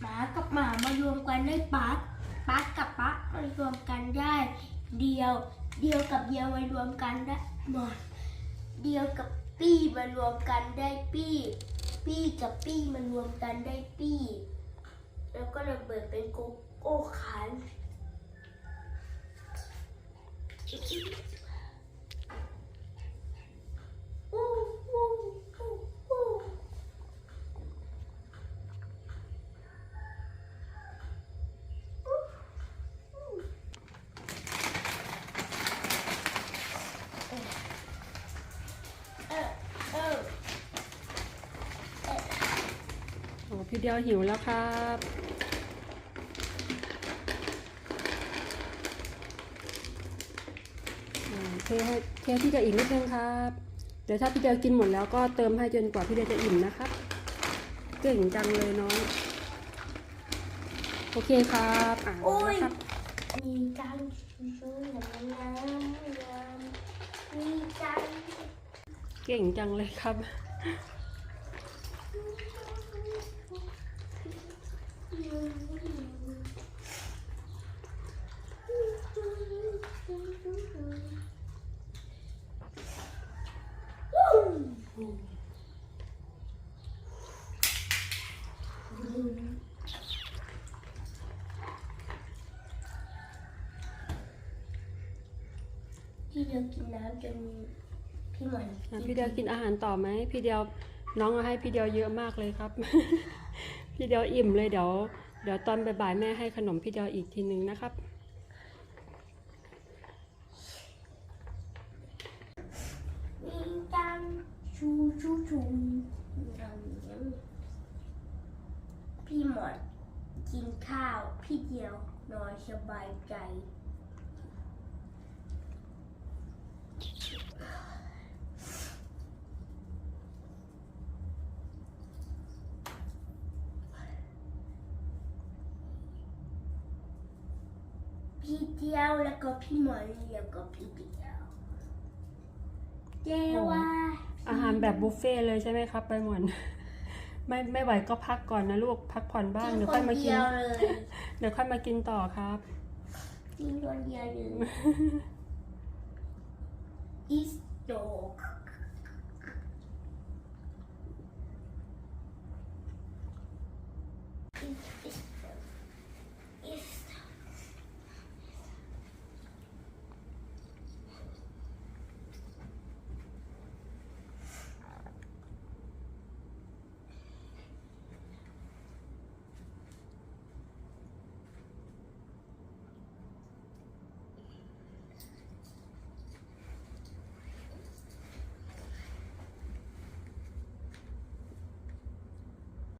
หมากับหมามารวมกันได้ปั๊กปั๊กกับปั๊กมารวมกันได้ เดียว เดียวกับเดียวมารวมกันได้หมดเดียวกับปี้มารวมกันได้ปี้ ปี้กับปี้มารวมกันได้ปี้ แล้วก็ระเบิดเป็นโกโก้ขัน พี่เดียวหิวแล้วครับอ่าเทให้เทให้พี่เดียวอีกนิดนึงครับ เดี๋ยวถ้าพี่เดียวกินหมดแล้วก็เติมให้จนกว่าพี่เดียวจะอิ่มนะครับเก่งจังเลยน้อง โอเคครับอ่าโอ้ยนะครับมีจังชูๆอย่างนั้นนะมีจังเก่งจังเลยครับ พี่เดียวกินน้ำจนพี่หมันอะพี่เดียวกินอาหารต่อไหมพี่เดียวน้องเอาให้พี่เดียวเยอะมากเลยครับ พี่เดียวอิ่มเลยเดี๋ยวเดี๋ยวตอนบ่ายๆแม่ให้ขนมพี่เดียวอีกทีนึงนะครับมีจังชูชูชูพี่หมดกินข้าวพี่เดียวนอนสบายใจ พี่เจียวแล้วก็พี่หมอเลีแล้วก็พี่เจียวเจว่าอาหารแบบบุฟเฟ่เลยใช่ไหมครับไปหมอนไม่ไม่ไหวก็พักก่อนนะลูกพักผ่อนบ้างเดี๋ยวค่อยมากิน เดี๋ยวค่อยมากินต่อครับ กินคนเดียวเลยอีสโตกอี